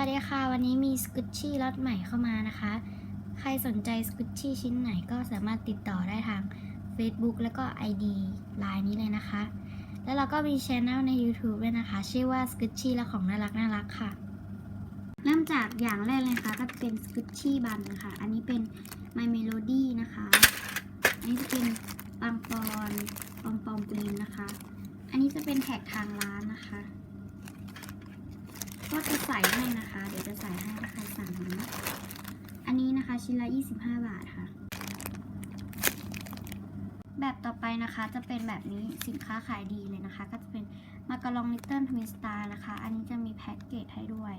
วัสดีค่ะ วันนี้มีสกุชชี่ล็อตใหม่เข้ามานะคะ ใครสนใจสกุชชี่ชิ้นไหนก็สามารถติดต่อได้ทาง Facebook แล้วก็ ID ไลน์นี้เลยนะคะ แล้วเราก็มีช anel ใน YouTube ด้วยนะคะ ชื่อว่าสกุชชี่และของน่ารักน่ารักค่ะ เริ่มจากอย่างแรกเลยนะคะก็จะเป็นสกุชชี่บันนะคะอันนี้เป็น My Melody นะคะ อันนี้จะเป็นปังปอนปอมปอมปลินนะคะ อันนี้จะเป็นแท็กทางร้านนะคะ ก็จะใส่ให้นะคะ เดี๋ยวจะใส่ให้ถ้าใครสั่งนะอันนี้นะคะชิ้นละ 25 บาทค่ะ แบบต่อไปนะคะจะเป็นแบบนี้สินค้าขายดีเลยนะคะ ก็จะเป็นมาการองลิตเติ้ลทวินสตาร์นะคะ อันนี้จะมีแพ็กเกจให้ด้วย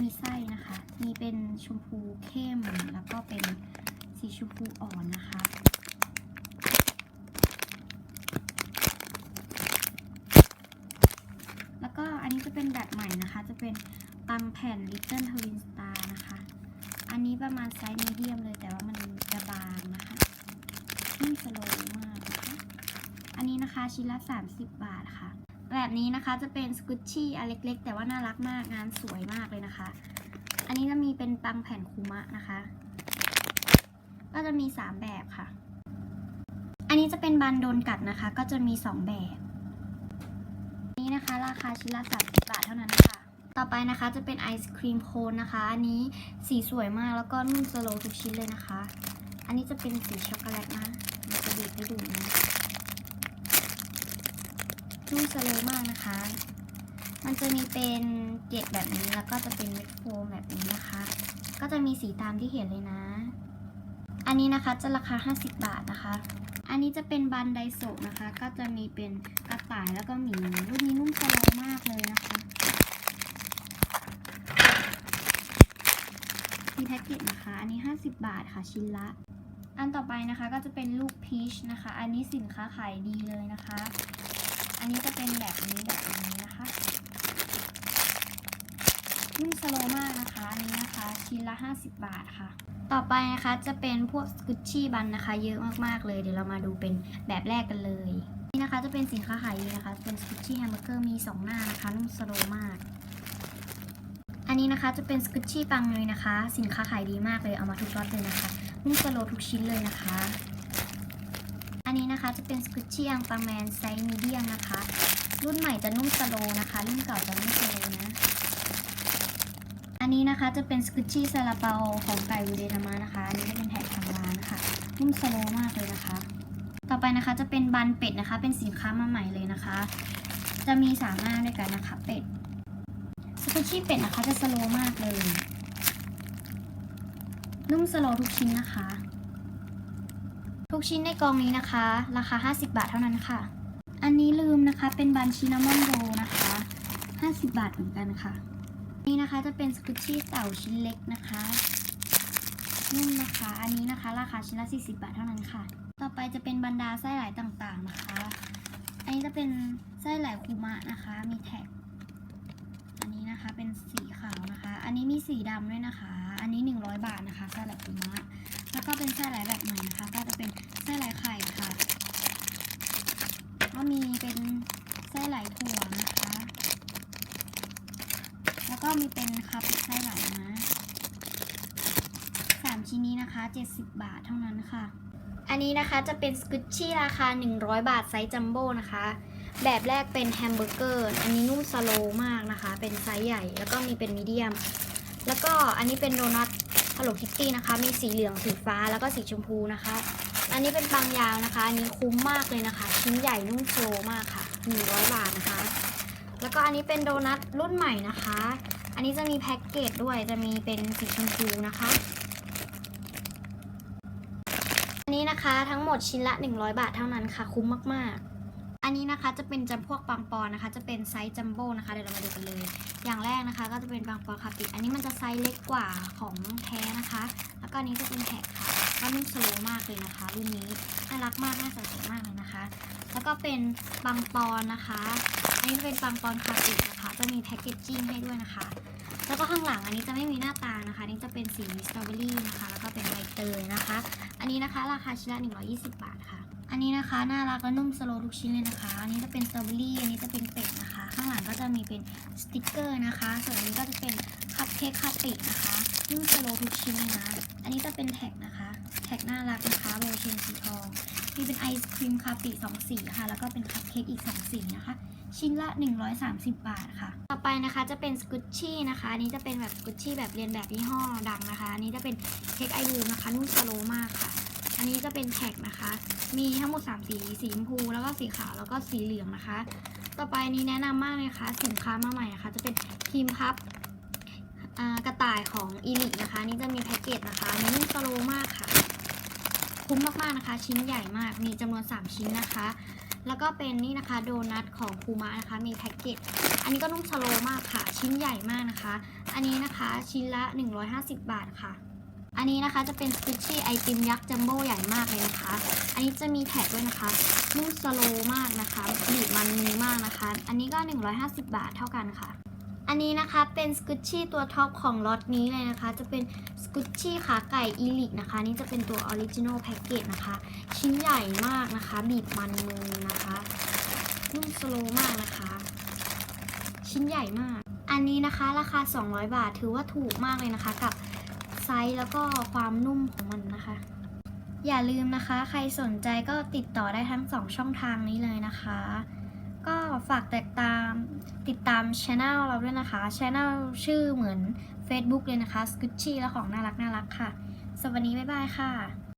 มีไส้นะคะ มีเป็นชมพูเข้มแล้วก็เป็นสีชมพูอ่อนนะคะ แล้วก็อันนี้ จะเป็นแบบใหม่นะคะ จะเป็นปังแผ่น Little Twin Star นะคะ อันนี้ประมาณไซส์มีเดียมเลยแต่ว่ามันจะบางนะคะนิ่สโลว์มากนะคะ อันนี้นะคะชิ้นละ 30 บาทค่ะ แบบนี้นะคะจะเป็นสกุชชี่อันเล็กๆ แต่ว่าน่ารักมากงานสวยมากเลยนะคะ อันนี้จะมีเป็นปังแผ่นคูมะนะคะ ก็จะมี 3 แบบค่ะ อันนี้จะเป็นบันโดนกัดนะคะ ก็จะมี 2 แบบ ราคาชิ้นละ30บาทเท่านั้นค่ะ ต่อไปนะคะจะเป็นไอศครีมโคนนะคะ อันนี้สีสวยมากแล้วก็นุ่มสโลทุกชิ้นเลยนะคะ อันนี้จะเป็นสีช็อกโกแลตนะมันจะบีบให้ดูนะนุ่มสโลมากนะคะ มันจะมีเป็นเกล็ดแบบนี้แล้วก็จะเป็นเม็ดโฟมแบบนี้นะคะ ก็จะมีสีตามที่เห็นเลยนะ อันนี้นะคะจะราคา 50 บาทนะคะอันนี้จะเป็นบันไดโศกนะคะ ก็จะมีเป็นกระ ต่าแล้วก็หมีรุ่นนี้นุ่มสโลว์มากเลยนะคะมีแพ็กเกจนะคะ อันนี้ 50 บาทค่ะชิ้นละ อันต่อไปนะคะก็จะเป็นลูกพีชนะคะ อันนี้สินค้าขายดีเลยนะคะ อันนี้จะเป็นแบบนี้แบบนี้นะคะนุ่มสโลมากนะคะอันนี้นะคะ ชิ้นละ 50 บาทค่ะ ต่อไปนะคะจะเป็นพวกสกุชชี่บันนะคะ เยอะมากๆเลย เดี๋ยวเรามาดูเป็นแบบแรกกันเลย นี่นะคะจะเป็นสินค้าขายดีนะคะ เป็นสกุชชี่แฮมเบอร์เกอร์มี 2 หน้านะคะนุ่มสโลมาก อันนี้นะคะจะเป็นสกุชชี่ปังเลยนะคะ สินค้าขายดีมากเลยเอามาทุกรสเลยนะคะนุ่มสโลทุกชิ้นเลยนะคะ อันนี้นะคะจะเป็นสกุชชี่อังปังแมนไซส์มีเดียมนะคะ รุ่นใหม่จะนุ่มสโลนะคะ รุ่นเก่าจะนุ่มสโลนะอันนี้นะคะจะเป็นสกุชชี่ซาลาเปาของไก่วูเดนามะนะคะอันนี้จะเป็นแท็กทางร้านนะคะนุ่มสโลมากเลยนะคะ ต่อไปนะคะจะเป็นบันเป็ดนะคะ เป็นสินค้ามาใหม่เลยนะคะ จะมีสามหน้าด้วยกันนะคะเป็ดสกุชี่เป็ดนะคะจะสโลมากเลยนุ่มสโลทุกชิ้นนะคะ ทุกชิ้นในกองนี้นะคะ ราคา 50 บาทเท่านั้นค่ะ อันนี้ลืมนะคะเป็นบันชินามอนโรนะคะ 50 บาทเหมือนกันค่ะ นี่นะคะจะเป็นสกุชชี่เต่าชิ้นเล็กนะคะนุ่มนะคะ อันนี้นะคะ ราคาชิ้นละ40 บาทเท่านั้นค่ะ ต่อไปจะเป็นบรรดาไส้ไหลต่างๆนะคะ อันนี้จะเป็นไส้ไหลคูมะนะคะ มีแท็ก อันนี้นะคะเป็นสีขาวนะคะ อันนี้มีสีดำด้วยนะคะ อันนี้ 100 บาทนะคะไส้ไหลคูมะ แล้วก็เป็นไส้ไหลแบบใหม่นะคะ ก็จะเป็นไส้ไหลไข่ค่ะ ก็มีเป็นไส้ไหลถั่วนะคะ แล้วก็มีเป็นคาปิไส้ไหลนะสามชิ้นนี้นะคะ 70 บาทเท่านั้นค่ะ อันนี้นะคะจะเป็นสกุชชี่ราคา 100 บาทไซส์จัมโบ้นะคะ แบบแรกเป็นแฮมเบอร์เกอร์ อันนี้นุ่มสโลมากนะคะ เป็นไซส์ใหญ่ แล้วก็มีเป็นมีเดียม แล้วก็อันนี้เป็นโดนัทฮัลโลคิตตี้นะคะ มีสีเหลือง สีฟ้า แล้วก็สีชมพูนะคะ อันนี้เป็นปังยาวนะคะ อันนี้คุ้มมากเลยนะคะ ชิ้นใหญ่นุ่มโซมากค่ะ 100 บาทนะคะ แล้วก็อันนี้เป็นโดนัทรุ่นใหม่นะคะ อันนี้จะมีแพ็กเกจด้วย จะมีเป็นสีชมพูนะคะ อันนี้นะคะทั้งหมดชิ้นละ 100 บาทเท่านั้นค่ะ คุ้มมากๆ อันนี้นะคะจะเป็นจำพวกปังปอนนะคะ จะเป็นไซส์จัมโบ้นะคะเดี๋ยวเรามาดูกันเลย อย่างแรกนะคะ ก็จะเป็นปังปอนคาปิอันนี้มันจะไซส์เล็กกว่าของแท้นะคะ แล้วก็อันนี้จะเป็นแท็กค่ะก็นุ่มสโลมากเลยนะคะรุ่นนี้น่ารักมากน่าสนใจมากเลยนะคะ แล้วก็เป็นปังปอนนะคะ อันนี้เป็นปังปอนคาปินะคะจะมีแพ็กเกจจิ้งให้ด้วยนะคะ แล้วก็ข้างหลังอันนี้จะไม่มีหน้าตานะคะนนี้จะเป็นสีสตรอเบอรี่นะคะ แล้วก็เป็นใบเตยนะคะ อันนี้นะคะราคาชิ้นละ120 บาทค่ะ อันนี้นะคะน่ารักและนุ่มสโลทุกชิ้นเลยนะคะ อันนี้จะเป็นสตรอเบอรี่ อันนี้จะเป็นเป็ดนะคะ ข้างหลังก็จะมีเป็นสติกเกอร์นะคะ ส่วนอันนี้ก็จะเป็นค้กคาปินะคะนุ่มสโลทุกชิ้นเลยนะ อันนี้จะเป็นแท็กนะคะ แท็กน่ารักนะคะโบเชนสีทอง มีเป็นไอศครีมคาปิสองสีค่ะ แล้วก็เป็นคัพเค้กอีกสองสีนะคะ ชิ้นละ 130 บาทค่ะ ต่อไปนะคะจะเป็นสกุชชี่นะคะอันนี้จะเป็นแบบสกุชชี่แบบเรียนแบบยี่ห้อดังนะคะอันนี้จะเป็นเค้กไอรูนะคะนุ่มสโลมากค่ะ อันนี้จะเป็นแท็กนะคะ มีทั้งหมด 3 สี สีชมพู แล้วก็สีขาว แล้วก็สีเหลืองนะคะ ต่อไปนี้แนะนำมากเลยนะคะสินค้ามาใหม่นะคะ จะเป็นครีมพับกระต่ายของอีลินะคะ นี่จะมีแพ็กเกจนะคะนุ่มสโลม คุ้มมากๆนะคะ ชิ้นใหญ่มากมีจำนวน 3 ชิ้นนะคะ แล้วก็เป็นนี่นะคะโดนัทของคูมะนะคะ มีแพ็กเกจอันนี้ก็นุ่มสโลมากค่ะ ชิ้นใหญ่มากนะคะ อันนี้นะคะชิ้นละ 150 บาทค่ะ อันนี้นะคะจะเป็นสกุชชี่ไอติมยักษ์จัมโบ้ใหญ่มากเลยนะคะ อันนี้จะมีแท็กด้วยนะคะนุ่มสโลมากนะคะบีบมันมือมากนะคะ อันนี้ก็ 150 บาทเท่ากันค่ะ อันนี้นะคะเป็นสกุชชี่ตัวท็อปของล็อตนี้เลยนะคะ จะเป็นสกุชชี่ขาไก่อีลิกนะคะ นี่จะเป็นตัวออริจินอลแพ็กเกจนะคะ ชิ้นใหญ่มากนะคะ บีบมันมือนะคะนุ่มสโลมากนะคะ ชิ้นใหญ่มาก อันนี้นะคะราคา 200 บาทถือว่าถูกมากเลยนะคะ กับไซส์แล้วก็ความนุ่มของมันนะคะ อย่าลืมนะคะ ใครสนใจก็ติดต่อได้ทั้ง 2 ช่องทางนี้เลยนะคะ ก็ฝากติดตามติดตามช anel เราด้วยนะคะช anel ชื่อเหมือน Facebook เลยนะคะ s c o o c h y และของน่ารักน่ารักค่ะ สวัสดี บ๊ายบายค่ะ